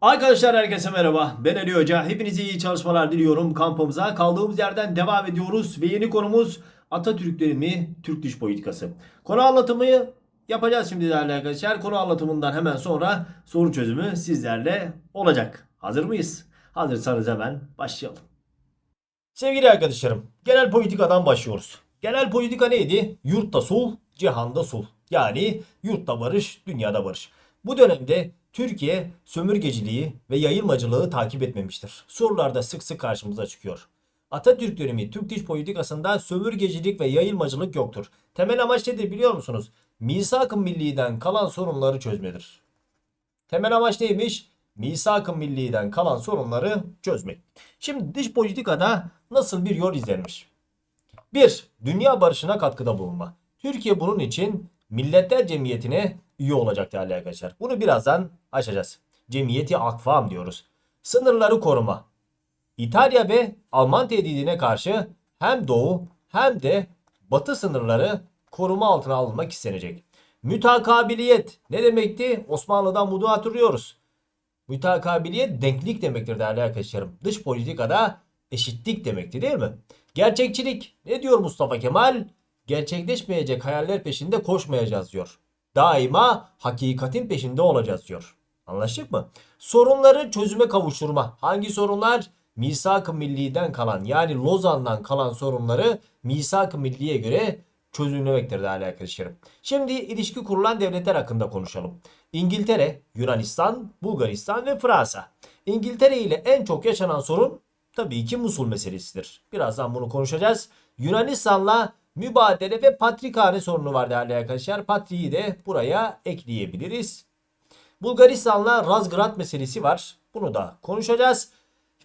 Arkadaşlar herkese merhaba. Ben Ali Hoca. Hepinize iyi çalışmalar diliyorum. Kampımıza kaldığımız yerden devam ediyoruz. Ve yeni konumuz Atatürk dönemi Türk dış politikası. Konu anlatımı yapacağız şimdi değerli arkadaşlar. Konu anlatımından hemen sonra soru çözümü sizlerle olacak. Hazır mıyız? Hazırsanız hemen başlayalım. Sevgili arkadaşlarım, genel politikadan başlıyoruz. Genel politika neydi? Yurtta sul, cihanda sul. Yani yurtta barış, dünyada barış. Bu dönemde Türkiye sömürgeciliği ve yayılmacılığı takip etmemiştir. Sorularda sık sık karşımıza çıkıyor. Atatürk dönemi Türk dış politikasında sömürgecilik ve yayılmacılık yoktur. Temel amaç nedir biliyor musunuz? Misak-ı Milli'den kalan sorunları çözmedir. Temel amaç neymiş? Misak-ı Milli'den kalan sorunları çözmek. Şimdi dış politikada nasıl bir yol izlenmiş? 1. Dünya barışına katkıda bulunma. Türkiye bunun için Milletler Cemiyeti'ne üye olacak değerli arkadaşlar. Bunu birazdan açacağız. Cemiyeti Akfam diyoruz. Sınırları koruma. İtalya ve Alman tehdidine karşı hem doğu hem de batı sınırları koruma altına alınmak istenecek. Mütakabiliyet ne demekti? Osmanlı'dan bunu hatırlıyoruz. Mütakabiliyet denklik demektir değerli arkadaşlarım. Dış politikada eşitlik demekti değil mi? Gerçekçilik ne diyor Mustafa Kemal? Gerçekleşmeyecek hayaller peşinde koşmayacağız diyor. Daima hakikatin peşinde olacağız diyor. Anlaştık mı? Sorunları çözüme kavuşturma. Hangi sorunlar? Misak-ı Milli'den kalan yani Lozan'dan kalan sorunları Misak-ı Milli'ye göre çözümlemektir değerli arkadaşlarım. Şimdi ilişki kurulan devletler hakkında konuşalım. İngiltere, Yunanistan, Bulgaristan ve Fransa. İngiltere ile en çok yaşanan sorun tabii ki Musul meselesidir. Birazdan bunu konuşacağız. Yunanistan'la mübadele ve patrikhane sorunu var değerli arkadaşlar. Patriği de buraya ekleyebiliriz. Bulgaristan'la Razgrad meselesi var. Bunu da konuşacağız.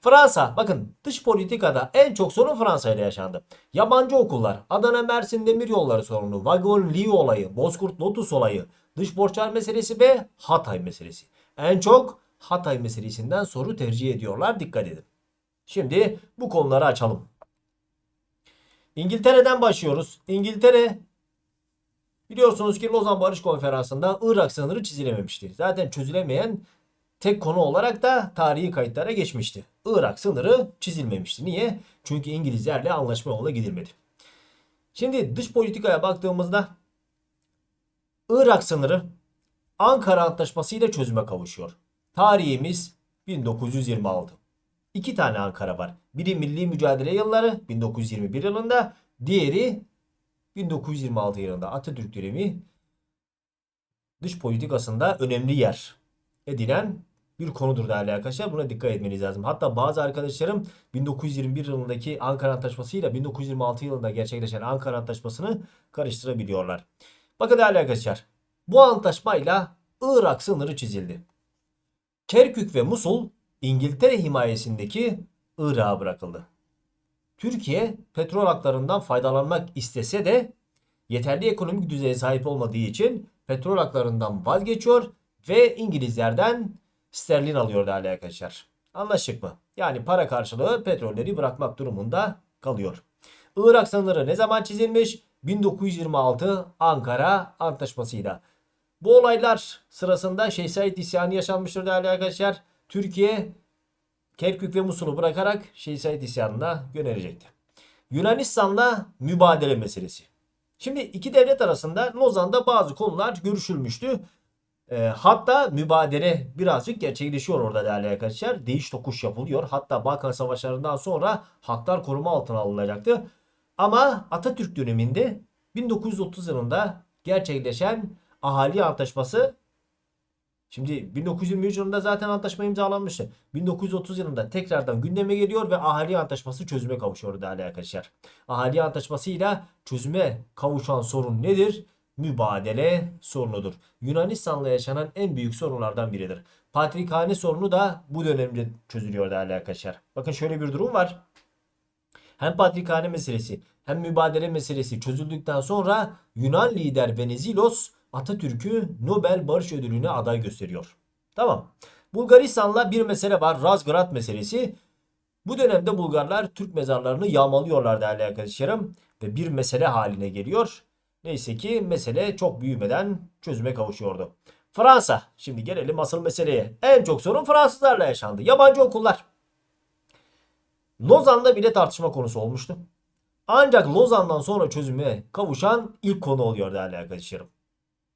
Fransa bakın dış politikada en çok sorun Fransa ile yaşandı. Yabancı okullar, Adana Mersin demiryolları sorunu, Vagon Li olayı, Bozkurt Lotus olayı, dış borçlar meselesi ve Hatay meselesi. En çok Hatay meselesinden soru tercih ediyorlar dikkat edin. Şimdi bu konuları açalım. İngiltere'den başlıyoruz. İngiltere biliyorsunuz ki Lozan Barış Konferansı'nda Irak sınırı çizilememişti. Zaten çözülemeyen tek konu olarak da tarihi kayıtlara geçmişti. Irak sınırı çizilmemişti. Niye? Çünkü İngilizlerle anlaşma yoluna gidilmedi. Şimdi dış politikaya baktığımızda Irak sınırı Ankara Antlaşması ile çözüme kavuşuyor. Tarihimiz 1926. İki tane Ankara var. Biri Milli Mücadele Yılları 1921 yılında, diğeri 1926 yılında Atatürk dönemi dış politikasında önemli yer edinen bir konudur değerli arkadaşlar. Buna dikkat etmeniz lazım. Hatta bazı arkadaşlarım 1921 yılındaki Ankara Antlaşması ile 1926 yılında gerçekleşen Ankara Antlaşması'nı karıştırabiliyorlar. Bakın değerli arkadaşlar. Bu antlaşmayla Irak sınırı çizildi. Kerkük ve Musul İngiltere himayesindeki Irak'a bırakıldı. Türkiye petrol haklarından faydalanmak istese de yeterli ekonomik düzeye sahip olmadığı için petrol haklarından vazgeçiyor ve İngilizlerden sterlin alıyor değerli arkadaşlar. Anlaştık mı? Yani para karşılığı petrolleri bırakmak durumunda kalıyor. Irak sınırı ne zaman çizilmiş? 1926 Ankara Antlaşması'yla. Bu olaylar sırasında Şeyh isyanı yaşanmıştır değerli arkadaşlar. Türkiye Kerkük ve Musul'u bırakarak Şeyh Said isyanına yönelecekti. Yunanistan'la mübadele meselesi. Şimdi iki devlet arasında Lozan'da bazı konular görüşülmüştü. E, hatta mübadele birazcık gerçekleşiyor orada değerli arkadaşlar. Değiş tokuş yapılıyor. Hatta Balkan Savaşları'ndan sonra haklar koruma altına alınacaktı. Ama Atatürk döneminde 1930 yılında gerçekleşen Ahali Antlaşması Şimdi 1923 yılında zaten antlaşma imzalanmıştı. 1930 yılında tekrardan gündeme geliyor ve Ahali Antlaşması çözüme kavuşuyor değerli arkadaşlar. Ahali Antlaşması'yla çözüme kavuşan sorun nedir? Mübadele sorunudur. Yunanistan'la yaşanan en büyük sorunlardan biridir. Patrikhane sorunu da bu dönemde çözülüyor değerli arkadaşlar. Bakın şöyle bir durum var. Hem patrikhane meselesi hem mübadele meselesi çözüldükten sonra Yunan lider Venizelos Atatürk'ü Nobel Barış Ödülü'ne aday gösteriyor. Tamam. Bulgaristan'la bir mesele var. Razgrad meselesi. Bu dönemde Bulgarlar Türk mezarlarını yağmalıyorlar değerli arkadaşlarım. Ve bir mesele haline geliyor. Neyse ki mesele çok büyümeden çözüme kavuşuyordu. Fransa. Şimdi gelelim asıl meseleye. En çok sorun Fransızlarla yaşandı. Yabancı okullar. Lozan'da bile tartışma konusu olmuştu. Ancak Lozan'dan sonra çözüme kavuşan ilk konu oluyor değerli arkadaşlarım.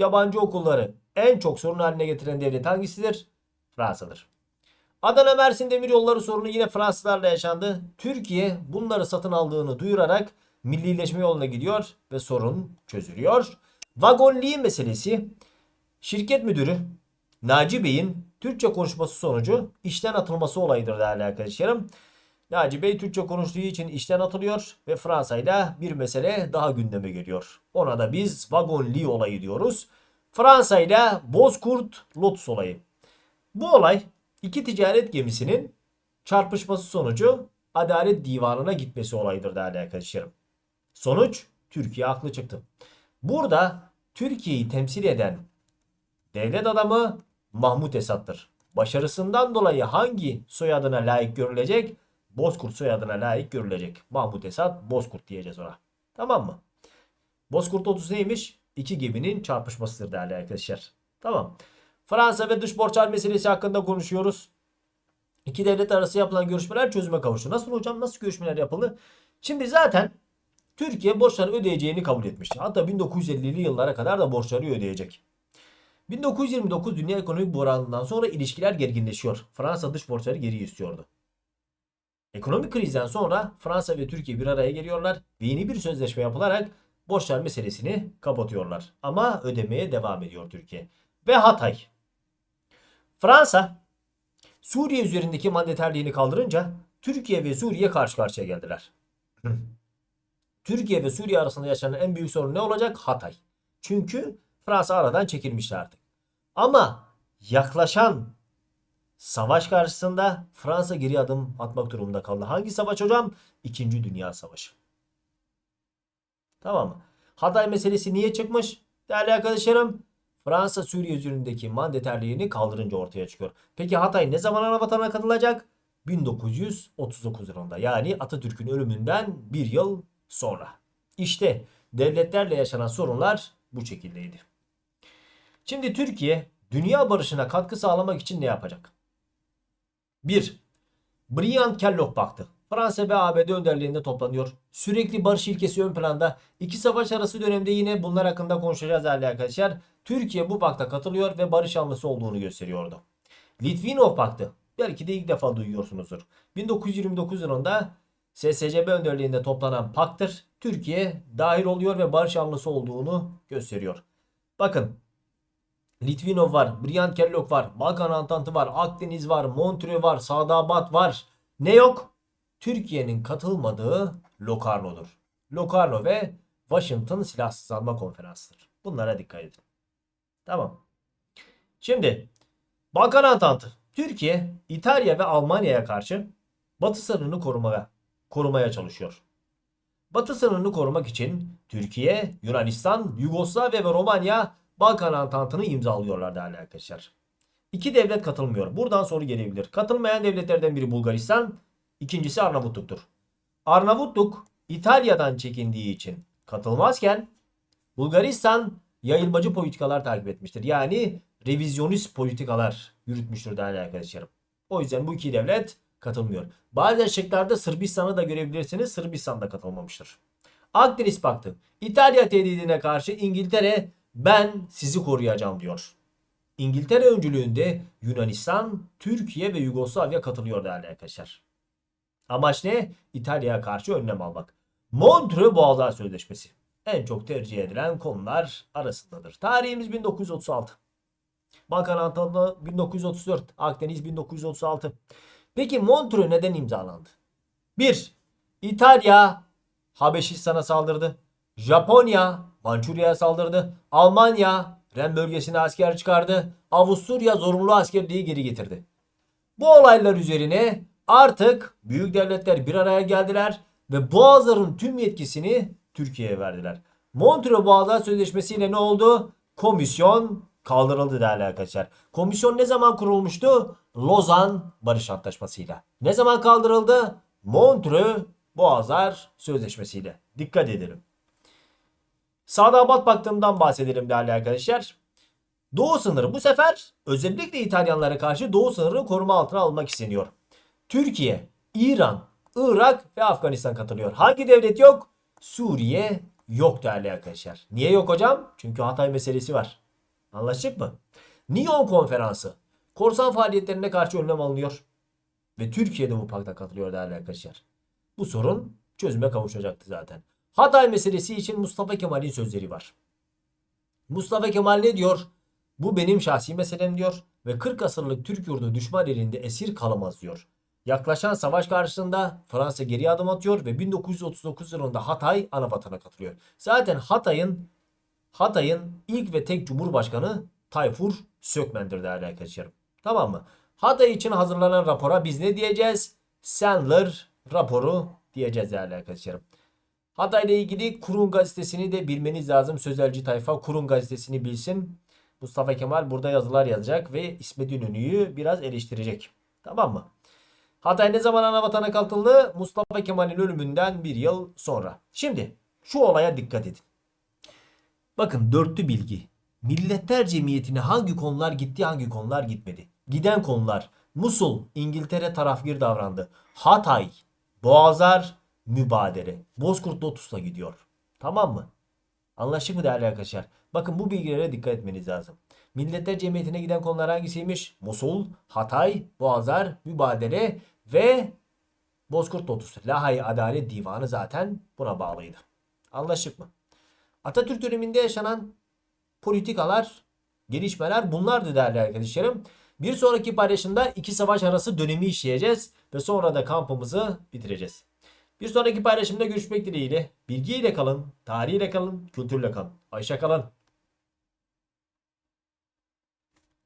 Yabancı okulları en çok sorun haline getiren devlet hangisidir? Fransa'dır. Adana Mersin Demiryolları sorunu yine Fransızlarla yaşandı. Türkiye bunları satın aldığını duyurarak millileşme yoluna gidiyor ve sorun çözülüyor. Vagonliği meselesi şirket müdürü Naci Bey'in Türkçe konuşması sonucu işten atılması olayıdır değerli arkadaşlarım. Naci Bey Türkçe konuştuğu için işten atılıyor ve Fransa ile bir mesele daha gündeme geliyor. Ona da biz Vagonli olayı diyoruz. Fransa ile Bozkurt Lotus olayı. Bu olay iki ticaret gemisinin çarpışması sonucu Adalet Divanı'na gitmesi olayıdır değerli arkadaşlarım. Sonuç Türkiye haklı çıktı. Burada Türkiye'yi temsil eden devlet adamı Mahmut Esat'tır. Başarısından dolayı hangi soyadına layık görülecek? Bozkurt soyadına layık görülecek. Mahmut Esat Bozkurt diyeceğiz ona. Tamam mı? Bozkurt 30 neymiş? İki geminin çarpışmasıdır değerli arkadaşlar. Tamam. Fransa ve dış borçlar meselesi hakkında konuşuyoruz. İki devlet arası yapılan görüşmeler çözüme kavuştu. Nasıl hocam? Nasıl görüşmeler yapıldı? Şimdi zaten Türkiye borçları ödeyeceğini kabul etmişti. Hatta 1950'li yıllara kadar da borçları ödeyecek. 1929 Dünya Ekonomik Buhranı'ndan sonra ilişkiler gerginleşiyor. Fransa dış borçları geri istiyordu. Ekonomik krizden sonra Fransa ve Türkiye bir araya geliyorlar ve yeni bir sözleşme yapılarak borçlar meselesini kapatıyorlar. Ama ödemeye devam ediyor Türkiye. Ve Hatay. Fransa Suriye üzerindeki mandaterliğini kaldırınca Türkiye ve Suriye karşı karşıya geldiler. Türkiye ve Suriye arasında yaşanan en büyük sorun ne olacak? Hatay. Çünkü Fransa aradan çekilmişti artık. Ama yaklaşan savaş karşısında Fransa geri adım atmak durumunda kaldı. Hangi savaş hocam? İkinci Dünya Savaşı. Tamam mı? Hatay meselesi niye çıkmış? Değerli arkadaşlarım Fransa Suriye üzerindeki mandaterliğini kaldırınca ortaya çıkıyor. Peki Hatay ne zaman ana vatana katılacak? 1939 yılında yani Atatürk'ün ölümünden bir yıl sonra. İşte devletlerle yaşanan sorunlar bu şekildeydi. Şimdi Türkiye dünya barışına katkı sağlamak için ne yapacak? 1. Briand-Kellogg Paktı. Fransa ve ABD önderliğinde toplanıyor. Sürekli barış ilkesi ön planda. İki savaş arası dönemde yine bunlar hakkında konuşacağız değerli arkadaşlar. Türkiye bu pakta katılıyor ve barış yanlısı olduğunu gösteriyordu. Litvinov Paktı. Belki de ilk defa duyuyorsunuzdur. 1929 yılında SSCB önderliğinde toplanan paktır. Türkiye dahil oluyor ve barış yanlısı olduğunu gösteriyor. Bakın Litvinov var, Briand Kellogg var, Balkan Antantı var, Akdeniz var, Montreux var, Sadabat var. Ne yok? Türkiye'nin katılmadığı Locarno'dur. Locarno ve Washington Silahsız Alma Konferansı'dır. Bunlara dikkat edin. Tamam. Şimdi Balkan Antantı. Türkiye, İtalya ve Almanya'ya karşı Batı sınırını korumaya, korumaya çalışıyor. Batı sınırını korumak için Türkiye, Yunanistan, Yugoslavya ve Romanya Balkan Antantı'nı imzalıyorlar değerli arkadaşlar. İki devlet katılmıyor. Buradan soru gelebilir. Katılmayan devletlerden biri Bulgaristan, ikincisi Arnavutluk'tur. Arnavutluk İtalya'dan çekindiği için katılmazken Bulgaristan yayılmacı politikalar takip etmiştir. Yani revizyonist politikalar yürütmüştür değerli arkadaşlarım. O yüzden bu iki devlet katılmıyor. Bazı şıklarda Sırbistan'ı da görebilirsiniz. Sırbistan da katılmamıştır. Akdeniz Paktı. İtalya tehdidine karşı İngiltere ben sizi koruyacağım diyor. İngiltere öncülüğünde Yunanistan, Türkiye ve Yugoslavya katılıyor değerli arkadaşlar. Amaç ne? İtalya'ya karşı önlem almak. Montreux Boğazlar Sözleşmesi. En çok tercih edilen konular arasındadır. Tarihimiz 1936. Balkan Antantı 1934. Akdeniz 1936. Peki Montreux neden imzalandı? 1. İtalya Habeşistan'a saldırdı. Japonya Mançurya'ya saldırdı. Almanya Ren bölgesine asker çıkardı. Avusturya zorunlu askerliği geri getirdi. Bu olaylar üzerine artık büyük devletler bir araya geldiler ve Boğazların tüm yetkisini Türkiye'ye verdiler. Montreux Boğazlar Sözleşmesi ile ne oldu? Komisyon kaldırıldı değerli arkadaşlar. Komisyon ne zaman kurulmuştu? Lozan Barış Antlaşması'yla. Ne zaman kaldırıldı? Montreux Boğazlar Sözleşmesi'yle. Dikkat edelim. Sadabat Paktı'ndan bahsedelim değerli arkadaşlar. Doğu sınırı bu sefer özellikle İtalyanlara karşı Doğu sınırını koruma altına almak isteniyor. Türkiye, İran, Irak ve Afganistan katılıyor. Hangi devlet yok? Suriye yok değerli arkadaşlar. Niye yok hocam? Çünkü Hatay meselesi var. Anlaştık mı? Nyon konferansı. Korsan faaliyetlerine karşı önlem alınıyor. Ve Türkiye de bu pakta katılıyor değerli arkadaşlar. Bu sorun çözüme kavuşacaktı zaten. Hatay meselesi için Mustafa Kemal'in sözleri var. Mustafa Kemal ne diyor? Bu benim şahsi meselem diyor ve 40 asırlık Türk yurdu düşman elinde esir kalamaz diyor. Yaklaşan savaş karşısında Fransa geri adım atıyor ve 1939 yılında Hatay anavatana katılıyor. Zaten Hatay'ın Hatay'ın ilk ve tek cumhurbaşkanı Tayfur Sökmen'dir değerli arkadaşlarım. Tamam mı? Hatay için hazırlanan rapora biz ne diyeceğiz? Sandler raporu diyeceğiz değerli arkadaşlarım. Hatay ile ilgili Kurun gazetesini de bilmeniz lazım. Sözelci tayfa Kurun gazetesini bilsin. Mustafa Kemal burada yazılar yazacak ve İsmet İnönü'yü biraz eleştirecek. Tamam mı? Hatay ne zaman anavatana katıldı? Mustafa Kemal'in ölümünden bir yıl sonra. Şimdi şu olaya dikkat edin. Bakın dörtlü bilgi. Milletler Cemiyeti'ne hangi konular gitti hangi konular gitmedi. Giden konular Musul, İngiltere tarafgir davrandı. Hatay, Boğazar, mübadele. Bozkurt Lotus'la gidiyor. Tamam mı? Anlaştık mı değerli arkadaşlar? Bakın bu bilgilere dikkat etmeniz lazım. Milletler Cemiyeti'ne giden konular hangisiymiş? Musul, Hatay, Boğazar, Mübadele ve Bozkurt Lotus. Lahey Adalet Divanı zaten buna bağlıydı. Anlaştık mı? Atatürk döneminde yaşanan politikalar, gelişmeler bunlardı değerli arkadaşlarım. Bir sonraki paylaşımda iki savaş arası dönemi işleyeceğiz ve sonra da kampımızı bitireceğiz. Bir sonraki paylaşımda görüşmek dileğiyle. Bilgiyle kalın, tarihiyle kalın, kültürle kalın. Ayşe kalın.